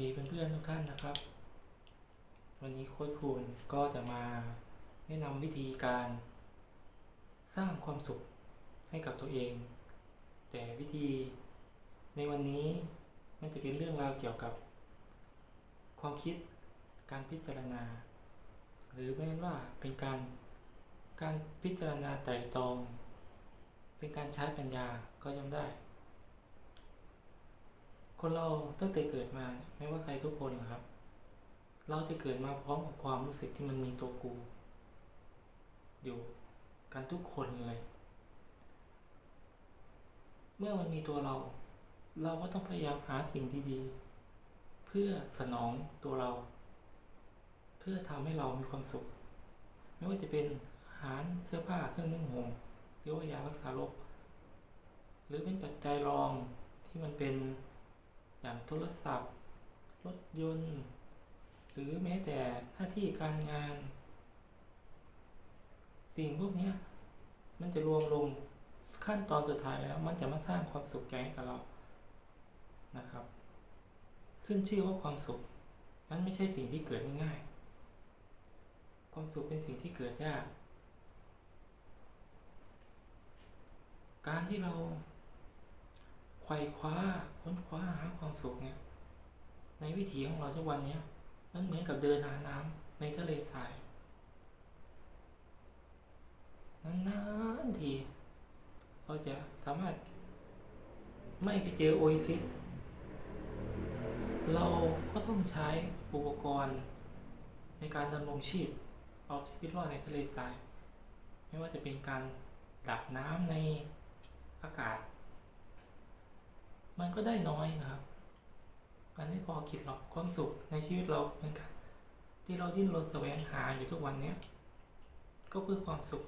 ดีเพื่อนๆทุกท่านนะครับ วันนี้โค้ชภูนก็จะมาแนะนำวิธีการสร้างความสุขให้กับตัวเอง แต่วิธีในวันนี้มันจะเป็นเรื่องราวเกี่ยวกับ ความคิดการพิจารณา หรือไม่ว่าเป็นการการพิจารณาไตร่ตรองเป็นการใช้ปัญญาก็ย่อมได้ คนเราตั้งแต่เกิดมาเนี่ยไม่ว่าใครทุกคนนะครับ เราจะเกิดมาพร้อมกับความรู้สึกที่มันมีตัวกู อยู่กันทุกคนเลย เมื่อมันมีตัวเรา เราก็ต้องพยายามหาสิ่งที่ดีเพื่อสนองตัวเรา เพื่อทำให้เรามีความสุข ไม่ว่าจะเป็นอาหารเสื้อผ้าเครื่องนุ่งห่มหรือว่ายารักษาโรคหรือเป็นปัจจัยรองที่มันเป็น อย่างโทรศัพท์ รถยนต์ หรือแม้แต่หน้าที่การงาน สิ่งพวกนี้มันจะรวมลงขั้นตอนสุดท้ายแล้ว มันจะมาสร้างความสุขใจให้กับเรานะครับ ขึ้นชื่อว่าความสุขนั้นไม่ใช่สิ่งที่เกิดง่ายๆ ความสุขเป็นสิ่งที่เกิดยาก การที่เราไขว่คว้า ค้นคว้าหาความสุขเนี่ยในวิถีของเราทุกวันเนี้ยมันเหมือนกับเดินหาน้ำในทะเลทรายนานๆทีเราจะสามารถไม่ไปเจอโอเอซิสเราก็ต้องใช้อุปกรณ์ในการดำรงชีพเอาชีวิตรอดในทะเลทราย ไม่ว่าจะเป็นการดับน้ำในอากาศ มันก็ได้น้อยนะครับ มันไม่พอคิดหรอกความสุขในชีวิตเราเหมือนกัน ที่เราดิ้นรนแสวงหาอยู่ทุกวันเนี้ยก็เพื่อความสุข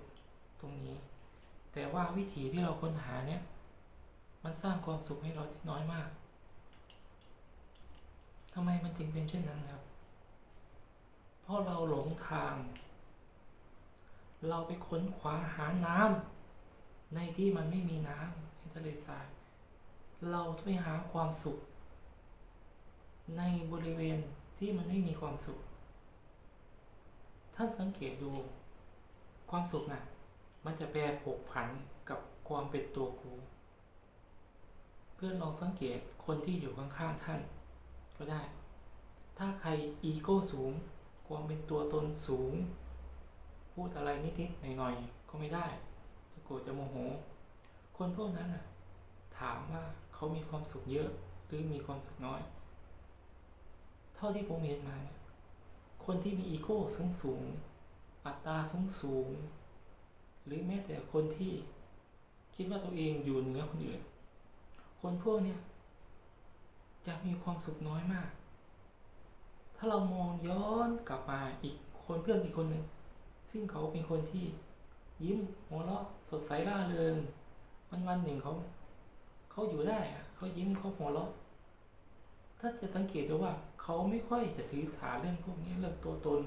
ตรงนี้ แต่ว่าวิธีที่เราค้นหาเนี่ย มันสร้างความสุขให้เราได้น้อยมากทำไมมันจึงเป็นเช่นนั้นครับ เพราะเราหลงทาง เราไปค้นคว้าหาน้ำในที่มันไม่มีน้ำในทะเลทราย เราไปหาความสุข ในบริเวณที่มันไม่มีความสุข ท่านสังเกตดู ความสุขนะ่ะ มันจะแปรผกผันกับความเป็นตัวกู เพื่อนลองสังเกตคนที่อยู่ข้างๆท่าน ก็ได้ ถ้าใครอีโก้สูง ความเป็นตัวตนสูง พูดอะไรนิดๆหน่อยๆก็ไม่ได้จะโกรธจะโมโห คนพวกนั้นน่ะ ถามว่า เขามีความสุขเยอะหรือมีความสุขน้อย เท่าที่ผมเห็นมาเนี่ยคนที่มีอีโก้สูงสูงอัตตาสูงสูง หรือแม้แต่คนที่คิดว่าตัวเองอยู่เหนือคนอื่น คนพวกเนี้ยจะมีความสุขน้อยมาก ถ้าเรามองย้อนกลับมาอีกคนเพื่อนอีกคนหนึ่งซึ่งเขาเป็นคนที่ยิ้มหัวเราะสดใสร่าเริงวันวันหนึ่งเขา เขาอยู่ได้อะเขายิ้มเขาหัวเราะถ้าจะสังเกตดูว่าเขาไม่ค่อยจะถือสาเรื่องพวกนี้เรื่องตัวตน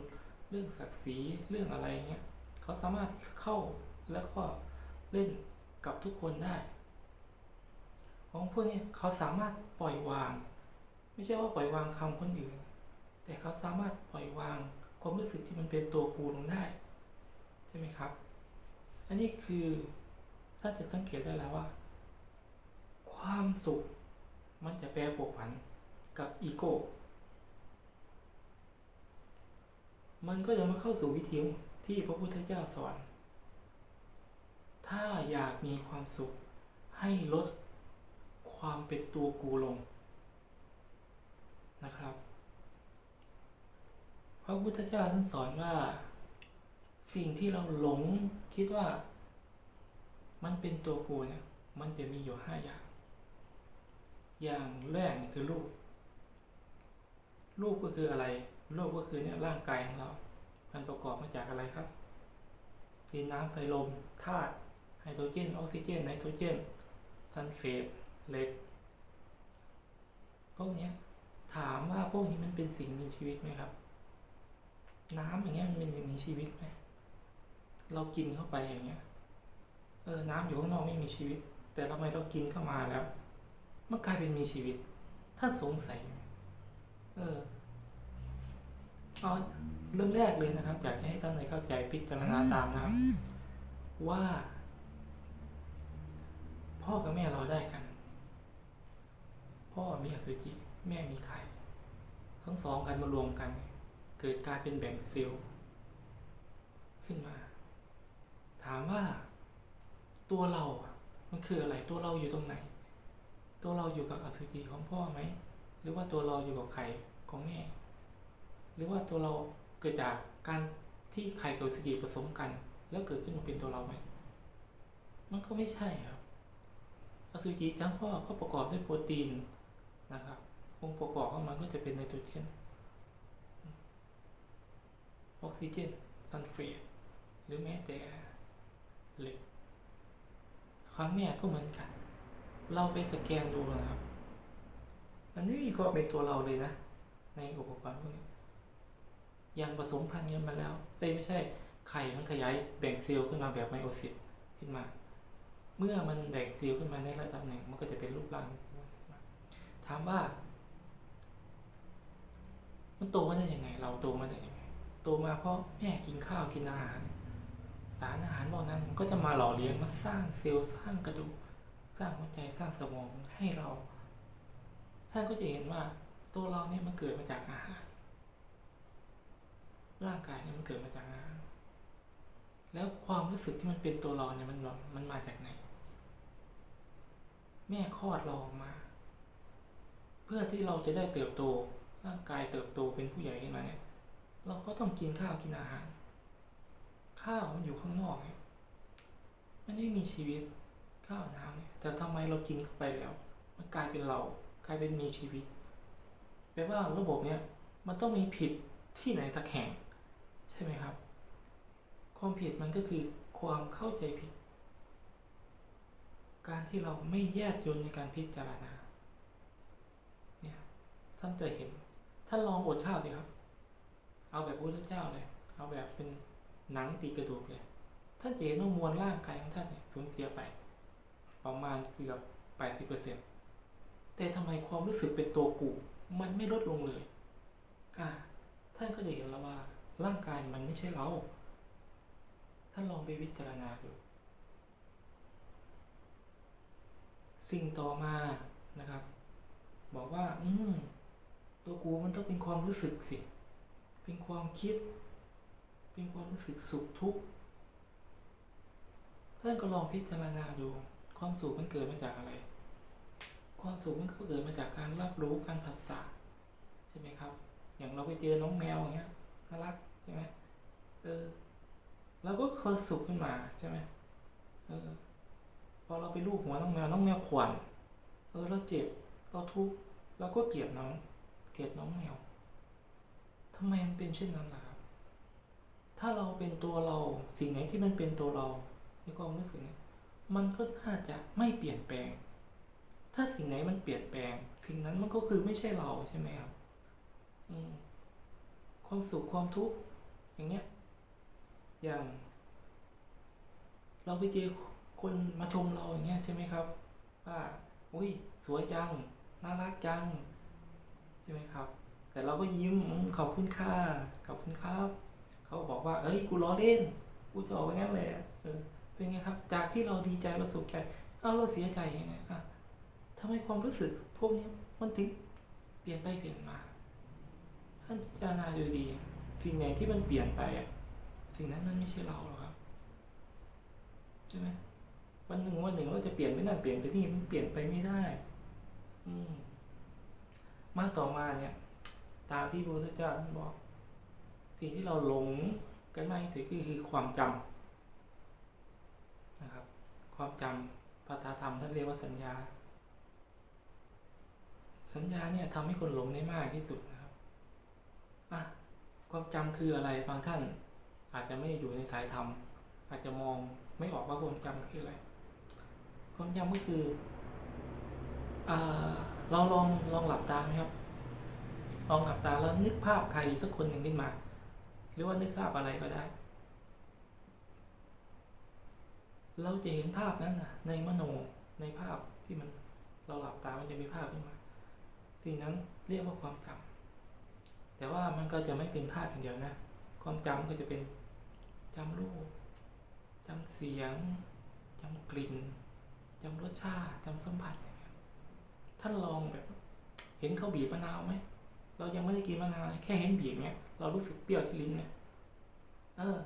เรื่องศักดิ์ศรีเรื่องอะไรเงี้ยเขาสามารถเข้าแล้วก็เล่นกับทุกคนได้ ของพวกนี้เขาสามารถปล่อยวาง ไม่ใช่ว่าปล่อยวางคำคนอื่น แต่เขาสามารถปล่อยวางความรู้สึกที่มันเป็นตัวกูลงได้ใช่ไหมครับ อันนี้คือถ้าจะสังเกตได้แล้วว่า ความสุข มันจะแปรผกผันกับอีโก้ มันก็จะมาเข้าสู่วิธีที่พระพุทธเจ้าสอน ถ้าอยากมีความสุขให้ลดความเป็นตัวกูลงนะครับ พระพุทธเจ้าท่านสอนว่า สิ่งที่เราหลงคิดว่า มันเป็นตัวกูเนี่ยมันจะมีอยู่ห้าอย่าง อย่างแรกคือรูป รูปก็คืออะไร รูปก็คือเนี่ยร่างกายของเรา มันประกอบมาจากอะไรครับดินน้ำไฟลมธาตุไฮโดรเจนออกซิเจนไนโตรเจนซัลเฟตเหล็กพวกนี้ถามว่าพวกนี้มันเป็นสิ่งมีชีวิตไหมครับ น้ำอย่างเงี้ยมันเป็นสิ่งมีชีวิตไหมเรากินเข้าไปอย่างเงี้ยเออน้ำอยู่ข้างนอกไม่มีชีวิต แต่ทำไมเรากินเข้ามาแล้ว มันกลายเป็นมีชีวิต ท่านสงสัย เออเอาเริ่มแรกเลยนะครับอยากให้ท่านในเข้าใจพิจารณาตามนะครับ ว่า พ่อกับแม่เราได้กัน พ่อมีอสุจิแม่มีไข่ทั้งสองกันมารวมกัน เกิดการเป็นแบ่งเซลล์ขึ้นมา ถามว่าตัวเราอะมันคืออะไรตัวเราอยู่ตรงไหน ตัวเราอยู่กับอสุจิของพ่อไหม หรือว่าตัวเราอยู่กับไข่ของแม่ หรือว่าตัวเราเกิดจากการที่ไข่กับอสุจิผสมกัน แล้วเกิดขึ้นมาเป็นตัวเราไหม มันก็ไม่ใช่ครับ อสุจิทั้งพ่อก็ประกอบด้วยโปรตีนนะครับ องค์ประกอบของมันก็จะเป็นไนโตรเจน ออกซิเจน ซัลเฟต หรือแม้แต่เหล็กครั้งแม่ก็เหมือนกัน เราไปสแกนดูนะครับ มันไม่มีความเป็นตัวเราเลยนะ ในอุปกรณ์พวกนี้ยังผสมพันธุ์กันมาแล้วเอ้ยไม่ใช่ไข่มันขยายแบ่งเซลล์ขึ้นมาแบบไมโอซิสขึ้นมา เมื่อมันแบ่งเซลล์ขึ้นมาในระดับหนึ่งมันก็จะเป็นรูปร่าง ถามว่า มันโตมาได้ยังไง เราโตมาได้ยังไง โตมาเพราะแม่กินข้าวกินอาหาร สารอาหารพวกนั้นมันก็จะมาหล่อเลี้ยงมาสร้างเซลล์สร้างกระดูก สร้างหัวใจสร้างสมองให้เรา ท่านก็จะเห็นว่าตัวเราเนี่ยมันเกิดมาจากอาหาร ร่างกายเนี่ยมันเกิดมาจากอาหาร แล้วความรู้สึกที่มันเป็นตัวเราเนี่ยมันมันมาจากไหน แม่คลอดเราออกมา เพื่อที่เราจะได้เติบโต ร่างกายเติบโตเป็นผู้ใหญ่ขึ้นมาเนี่ย เราก็ต้องกินข้าวกินอาหาร ข้าวมันอยู่ข้างนอกเนี่ยมันไม่มีชีวิต ข้าวน้ำเนี่ยแต่ทำไมเรากินเข้าไปแล้ว มันกลายเป็นเรากลายเป็นมีชีวิตแปลว่าระบบเนี่ยมันต้องมีผิดที่ไหนสักแห่ง ใช่ไหมครับ ความผิดมันก็คือความเข้าใจผิด การที่เราไม่แยกยนในการพิจารณาเนี่ยท่านจะเห็นท่านลองอดข้าวสิครับ เอาแบบพระพุทธเจ้าเลย เอาแบบเป็นหนังตีกระดูกเลยท่านจะเห็นว่ามวลร่างกายของท่านเนี่ยสูญเสียไป ประมาณเกือบแปดสิบเปอร์เซ็นแต่ทำไมความรู้สึกเป็นตัวกูมันไม่ลดลงเลย อ่า ท่านก็จะเห็นแล้วว่า ร่างกายมันไม่ใช่เรา ท่านลองไปวิจารณาดู สิ่งต่อมานะครับ บอกว่า อืม ตัวกูมันต้องเป็นความรู้สึกสิ เป็นความคิด เป็นความรู้สึกสุขทุกข์ ท่านก็ลองพิจารณาดู ความสุขมันเกิดมาจากอะไร ความสุขมันก็เกิดมาจากการรับรู้การผัสสะใช่ไหมครับ อย่างเราไปเจอน้องแมวอย่างเงี้ยน่ารักใช่ไหมเออเราก็ความสุขขึ้นมาใช่ไหมเออพอเราไปลูบหัวน้องแมวน้องแมวขวัญเออเราเจ็บเราทุกข์เราก็เกลียดน้อง เกลียดน้องแมวทำไมมันเป็นเช่นนั้นล่ะครับ ถ้าเราเป็นตัวเราสิ่งไหนที่มันเป็นตัวเราในความรู้สึกเนี่ย มันก็น่าจะไม่เปลี่ยนแปลง ถ้าสิ่งไหนมันเปลี่ยนแปลง สิ่งนั้นมันก็คือไม่ใช่เราใช่ไหมครับความสุขความทุกข์อย่างเงี้ย อย่าง เราไปเจอคนมาชมเราอย่างเงี้ยใช่ไหมครับ ว่าอุ้ยสวยจัง น่ารักจัง ใช่ไหมครับ แต่เราก็ยิ้มขอบคุณค่ะขอบคุณครับ เขาบอกว่า เอ้ย กูล้อเล่น กูจะออกไปงั้นเลยอะ เป็นไงครับ จากที่เราดีใจเราสุขใจเอาเราเสียใจยังไงอะทำไมความรู้สึกพวกนี้มันถึงเปลี่ยนไปเปลี่ยนมา ท่านพิจารณาดูดี สิ่งไหนที่มันเปลี่ยนไปอะสิ่งนั้นมันไม่ใช่เราหรอกครับใช่ไหมวันหนึ่งวันหนึ่งเราจะเปลี่ยนไปนั่นเปลี่ยนไปนี่มันเปลี่ยนไปไม่ได้ อืมมาต่อมาเนี่ย ตามที่พระพุทธเจ้าท่านบอก สิ่งที่เราหลงกันมากที่สุดก็คือความจำนะ ความจำภาษาธรรมท่านเรียกว่าสัญญา สัญญาเนี่ยทำให้คนหลงได้มากที่สุดนะครับอะความจำคืออะไรบางท่านอาจจะไม่อยู่ในสายธรรม อาจจะมองไม่ออกว่าความจำคืออะไร ความจำก็คืออเราลองลองหลับตาไหมครับ ลองหลับตาแล้วนึกภาพใครสักคนหนึ่งขึ้นมา หรือว่านึกภาพอะไรก็ได้ เราจะเห็นภาพนั้นนะในมโนในภาพที่มันเราหลับตามันจะมีภาพขึ้นมาสิ่งนั้นเรียกว่าความจแต่ว่ามันก็จะไม่เป็นภาพอย่างเดียวนะ ความจำก็จะเป็นจำรูปจำเสียงจำกลิ่นจำรสชาติจำสัมผัสอย่างเงี้ยท่านลองแบบ เห็นเขาบีบมะนาวไหมเรายังไม่ได้กินมะนาวแค่เห็นบีบเนี่ยเรารู้สึกเปรี้ยวที่ลิ้นเนี่ยเออ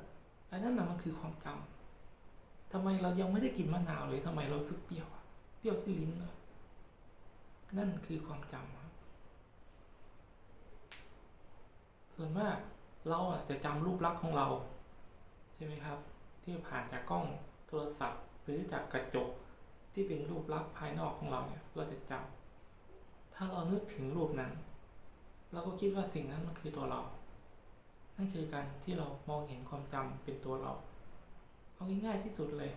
อันนั้นนะมันคือความจำ ทำไมเรายังไม่ได้กินมะนาวเลยทำไมเรารู้สึกเปรี้ยวอะเปรี้ยวที่ลิ้นเลยนั่นคือความจำครับส่วนมากเราอะจะจำรูปลักษณ์ของเรา ใช่ไหมครับ ที่ผ่านจากกล้องโทรศัพท์ หรือจากกระจกที่เป็นรูปลักษณ์ภายนอกของเราเนี่ย เราจะจำถ้าเรานึกถึงรูปนั้น เราก็คิดว่าสิ่งนั้นมันคือตัวเรา นั่นคือการที่เรามองเห็นความจำเป็นตัวเรา เอาง่ายๆที่สุดเลย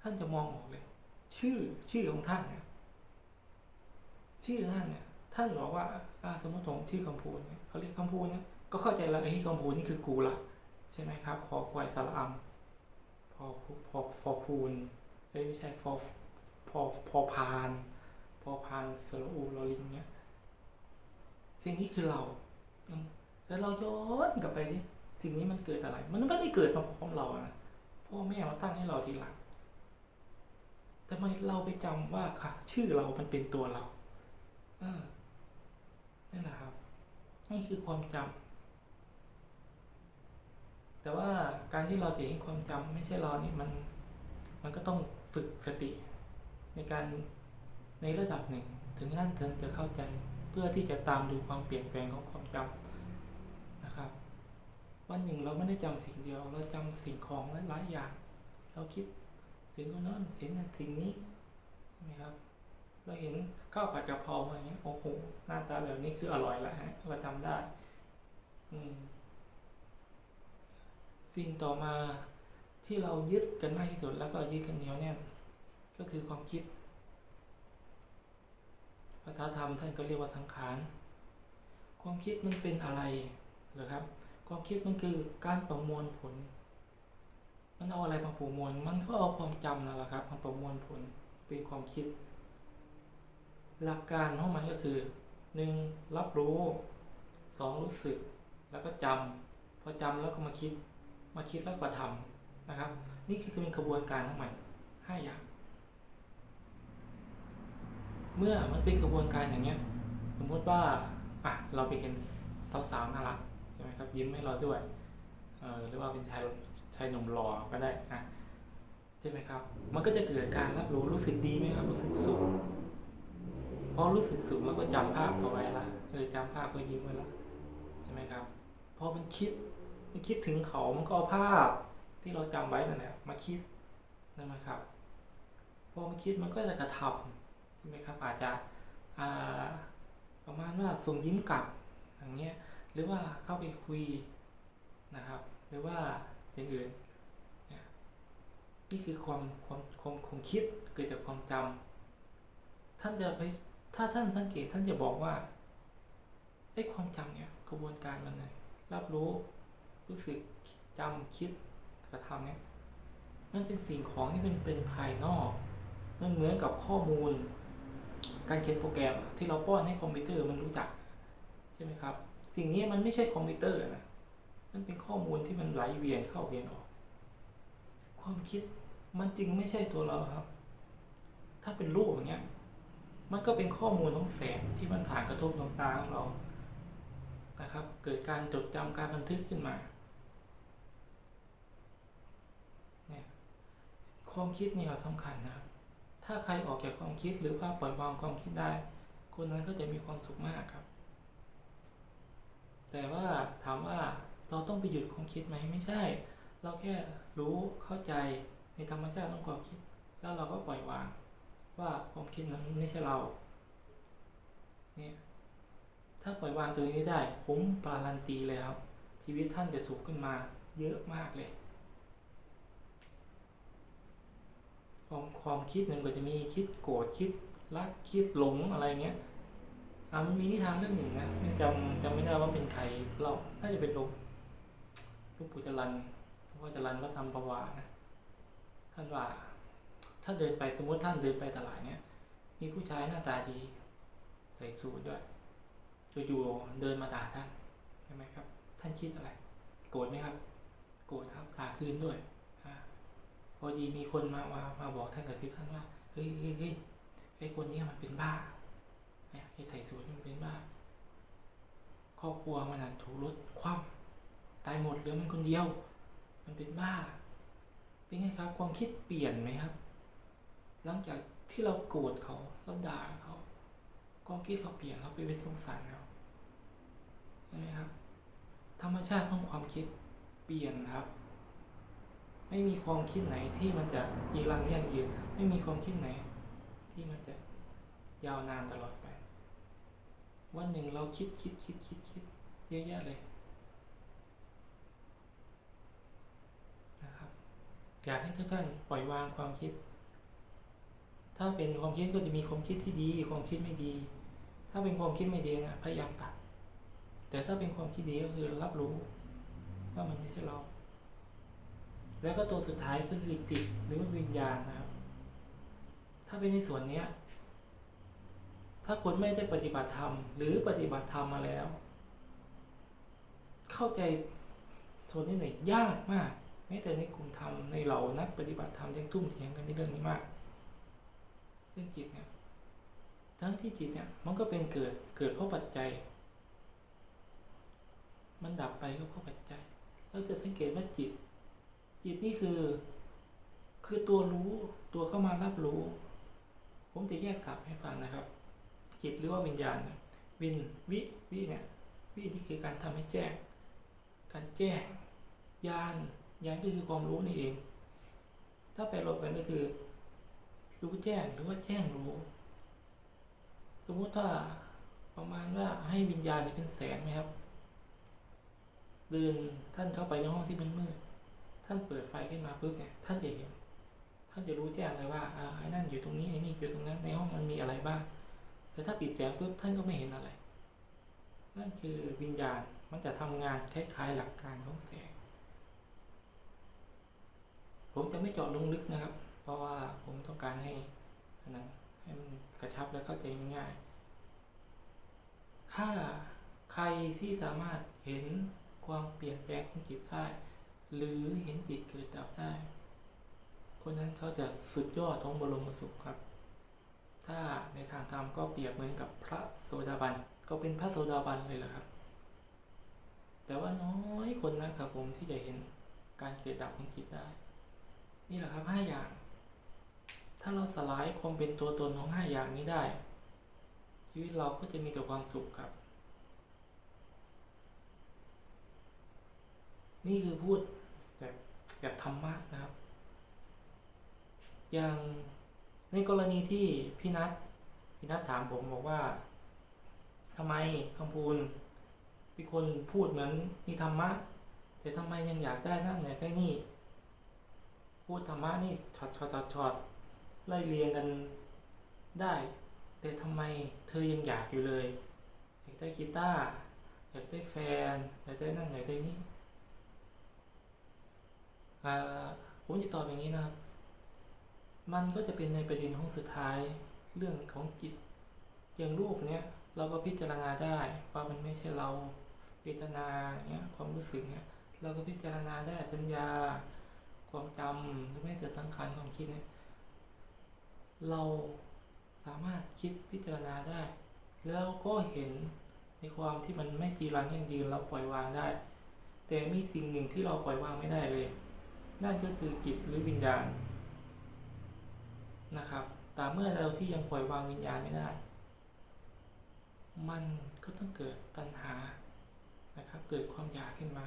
ท่านจะมองออกเลย ชื่อชื่อของท่านเนี่ยชื่อท่านเนี่ยท่านบอกว่าอาสมมติผมชื่อคำพูนเนี่ยเขาเรียกคำพูนเนี่ยก็เข้าใจแล้วไอ้ที่คำพูนนี่คือกูละใช่ไหมครับคอควายสารอัมพอพอพอพูนเอ้ยไม่ใช่พอพอพอพานพอพานสระอูลอลิงเนี่ยสิ่งนี้คือเราอืมแต่เราย้อนกลับไปดิ สิ่งนี้มันเกิดอะไร มันไม่ได้เกิดมาพร้อมเรานะพ่อแม่มาตั้งให้เราทีหลังแต่ทำไมเราไปจำว่าค่ะ ชื่อเรามันเป็นตัวเราเออนั่นแหละครับ นี่คือความจำแต่ว่าการที่เราจะเห็นความจำไม่ใช่เรานี่มัน มันก็ต้องฝึกสติ ในการในระดับหนึ่ง ถึงขั้นถึงจะเข้าใจ เพื่อที่จะตามดูความเปลี่ยนแปลงของความจำนะครับ วันหนึ่งเราไม่ได้จำสิ่งเดียว เราจำสิ่งของหลายอย่าง เราคิดถึงคนนั้นเห็นสิ่งนี้ใช่ไหมครับ เราเห็นข้าวผัดกะเพราอะไรเงี้ยโอ้โหหน้าตาแบบนี้คืออร่อยแล้วฮะเราจำได้ อืมสิ่งต่อมาที่เรายึดกันมากที่สุดแล้วก็ยึดกันเหนียวแน่นก็คือความคิดภาษาธรรมท่านก็เรียกว่าสังขาร ความคิดมันเป็นอะไรเหรอครับ ความคิดมันคือการประมวลผล มันเอาอะไรมาประมวล มันก็เอาความจำนั่นแหละครับมาประมวลผลเป็นความคิด หลักการของมันก็คือหนึ่งรับรู้สองรู้สึก แล้วก็จำพอจำแล้วก็มาคิด มาคิดแล้วก็ทำนะครับ นี่คือเป็นกระบวนการของมันห้าอย่าง เมื่อมันเป็นกระบวนการอย่างเงี้ย สมมติว่าอะเราไปเห็นสาวๆน่ารัก ใช่ไหมครับยิ้มให้เราด้วยเออหรือว่าเป็นชายชายหนุ่มหล่อก็ได้อะใช่ไหมครับ มันก็จะเกิดการรับรู้รู้สึกดีไหมครับ รู้สึกสุขพอรู้สึกสุขเราก็จำภาพเอาไว้ละเออจำภาพก็ยิ้มไว้ละใช่ไหมครับพอมันคิดมันคิดถึงเขามันก็เอาภาพที่เราจำไว้นั่นแหละมาคิดนั่นไหมครับพอมันคิดมันก็จะกระทำใช่ไหมครับ อาจจะประมาณว่าส่งยิ้มกลับอย่างเงี้ย หรือว่าเข้าไปคุยนะครับ หรือว่าอย่างอื่นนี่คือความความความความคิดเกิดจากความจำท่านจะไปถ้าท่านสังเกตท่านจะบอกว่าไอ้ความจำเนี่ยกระบวนการมันเลยรับรู้รู้สึกจำคิดกระทำเนี่ยมันเป็นสิ่งของที่มันเป็นภายนอก มันเหมือนกับข้อมูล การเขียนโปรแกรมที่เราป้อนให้คอมพิวเตอร์มันรู้จัก ใช่ไหมครับ สิ่งนี้มันไม่ใช่คอมพิวเตอร์นะ มันเป็นข้อมูลที่มันไหลเวียนเข้าเวียนออก ความคิดมันจริงไม่ใช่ตัวเราครับ ถ้าเป็นรูปอย่างเงี้ย มันก็เป็นข้อมูลของแสงที่มันผ่านกระทบดวงตาของเรา นะครับ เกิดการจดจำการบันทึกขึ้นมาเนี่ยความคิดนี่เราสำคัญนะครับ ถ้าใครออกจากความคิดหรือว่าปล่อยวางความคิดได้ คนนั้นก็จะมีความสุขมากครับ แต่ว่าถามว่าเราต้องไปหยุดความคิดไหมไม่ใช่ เราแค่รู้เข้าใจในธรรมชาติของความคิด แล้วเราก็ปล่อยวาง ว่าความคิดนั้นไม่ใช่เราเนี่ยถ้าปล่อยวางตัวนี้ได้ผมการันตีเลยครับชีวิตท่านจะสุขขึ้นมาเยอะมากเลยความความคิดหนึ่งก็จะมีคิดโกรธคิดรักคิดหลงอะไรเงี้ย มันมีนิทานเรื่องหนึ่งนะไม่จำจำไม่ได้ว่าเป็นใครเล่าน่าจะเป็นหลวงหลูกปู่จรันหลวงพ่จรันวัดธรรมประวานะท่านว่าถ้าเดินไปสมมติท่านเดินไปตลาดเนี้ยมีผู้ชายหน้าตาดีใส่สูทด้วยจู่ๆเดินมาด่าท่านใช่ไหมครับ ท่านคิดอะไร โกรธไหมครับ โกรธครับด่าคืนด้วยอ่าพอดีมีคนมามามาบอกท่านกับซิบท่านว่าเฮ้ยเฮ้ยเฮ้ยไอ้คนนี้มันเป็นบ้า เนี่ยไอ้ใส่สูทนี่มันเป็นบ้าครอบครัวมันอะถูกรถคว่ำตายหมดเหลือมันคนเดียว มันเป็นบ้า เป็นไงครับ ความคิดเปลี่ยนไหมครับ หลังจากที่เราโกรธเขาเราด่าเขาความคิดเราเปลี่ยนเราไปเป็นสงสารเขาใช่ไหมครับ ธรรมชาติของความคิดเปลี่ยนครับ ไม่มีความคิดไหนที่มันจะยีรังยั่งยืนไม่มีความคิดไหน ที่มันจะยาวนานตลอดไป วันหนึ่งเราคิดคิดคิดคิดคิดเยอะแยะเลยนะครับอยากให้ทุกท่านปล่อยวางความคิด ถ้าเป็นความคิดก็จะมีความคิดที่ดีความคิดไม่ดี ถ้าเป็นความคิดไม่ดีนะพยายามตัด แต่ถ้าเป็นความคิดดีก็คือรับรู้ ว่ามันไม่ใช่เรา แล้วก็ตัวสุดท้ายก็คือจิตหรือวิญญาณนะครับ ถ้าเป็นในส่วนเนี้ย ถ้าคนไม่ได้ปฏิบัติธรรม หรือปฏิบัติธรรมมาแล้ว เข้าใจส่วนนี้หน่อยยากมากแม้แต่ในกลุ่มธรรมในเหล่านักปฏิบัติธรรมยังทุ่มเถียงกันในเรื่องนี้มาก เรื่องจิตเนี่ยทั้งที่จิตเนี่ยมันก็เป็นเกิดเกิดเพราะปัจจัย มันดับไปก็เพราะปัจจัย เราจะสังเกตว่าจิต จิตนี่คือ คือตัวรู้ตัวเข้ามารับรู้ ผมจะแยกศัพท์ให้ฟังนะครับ จิตหรือว่าวิญญาณเนี่ยวินวิวิเนี่ยวินี่คือการทำให้แจ้ง การแจ้งญาณญาณก็คือความรู้นี่เอง ถ้าไปรวมกันก็คือ รู้แจ้งหรือว่าแจ้งรู้ สมมติว่าประมาณว่าให้วิญญาณเนี่ยเป็นแสงไหมครับเดินท่านเข้าไปในห้องที่มันมืดท่านเปิดไฟขึ้นมาปุ๊บเนี่ยท่านจะเห็น ท่านจะรู้แจ้งเลยว่าอ่าไอ้นั่นอยู่ตรงนี้ไอ้นี่อยู่ตรงนั้นในห้องมันมีอะไรบ้าง แต่ถ้าปิดแสงปุ๊บท่านก็ไม่เห็นอะไร นั่นคือวิญญาณมันจะทำงานคล้ายๆหลักการของแสง ผมจะไม่เจาะลงลึกนะครับ เพราะว่าผมต้องการให้อันนั้นให้มันกระชับและเข้าใจง่าย ถ้าใครที่สามารถเห็นความเปลี่ยนแปลงของจิตได้ หรือเห็นจิตเกิดดับได้ คนนั้นเขาจะสุดยอดของบรมสุขครับ ถ้าในทางธรรมก็เปรียบเหมือนกับพระโสดาบัน ก็เป็นพระโสดาบันเลยแหละครับ แต่ว่าน้อยคนนะครับผมที่จะเห็นการเกิดดับของจิตได้ นี่แหละครับห้าอย่าง ถ้าเราสลายความเป็นตัวตนของห้าอย่างนี้ได้ ชีวิตเราก็จะมีแต่ความสุขครับ นี่คือพูดแบบแบบธรรมะนะครับ อย่าง ในกรณีที่พี่นัทพี่นัทถามผมบอกว่าทำไมคำพูนเป็นคนพูดเหมือนมีธรรมะ แต่ทำไมยังอยากได้นั่นอยากได้นี่ พูดธรรมะนี่ช็อตช็อตช็อตช็อตไล่เรียงกันได้ แต่ทำไมเธอยังอยากอยู่เลยอยากได้กีตาร์อยากได้แฟนอยากได้นั่นอยากได้นี่อ่าผมจะตอบอย่างนี้นะครับ มันก็จะเป็นในประเด็นของสุดท้ายเรื่องของจิต อย่างรูปเนี้ยเราก็พิจารณาได้ว่ามันไม่ใช่เราเวทนาเนี้ยความรู้สึกเนี้ยเราก็พิจารณาได้สัญญา ความจำหรือแม้แต่สังขารความคิดเนี่ยเราสามารถคิดพิจารณาได้ แล้วก็เห็นในความที่มันไม่จีรังยั่งยืนเราปล่อยวางได้ แต่มีสิ่งหนึ่งที่เราปล่อยวางไม่ได้เลย นั่นก็คือจิตหรือวิญญาณ นะครับแต่เมื่อเราที่ยังปล่อยวางวิญญาณไม่ได้ มันก็ต้องเกิดตัณหานะครับ เกิดความอยากขึ้นมา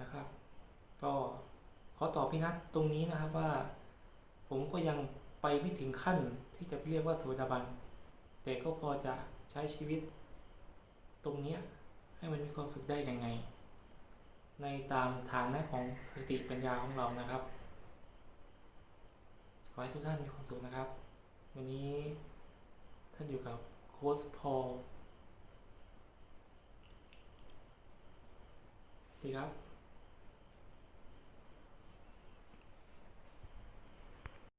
นะครับ ก็ขอตอบพี่นัทตรงนี้นะครับว่า ผมก็ยังไปไม่ถึงขั้นที่จะเรียกว่าโสดาบัน แต่ก็พอจะใช้ชีวิต ตรงนี้ให้มันมีความสุขได้ยังไง ในตามฐานะของสติปัญญาของเรานะครับ อให้ทุกท่านมีความสุขนะครับ วันนี้ท่านอยู่กับโค้ชพอลสวัสดีครับ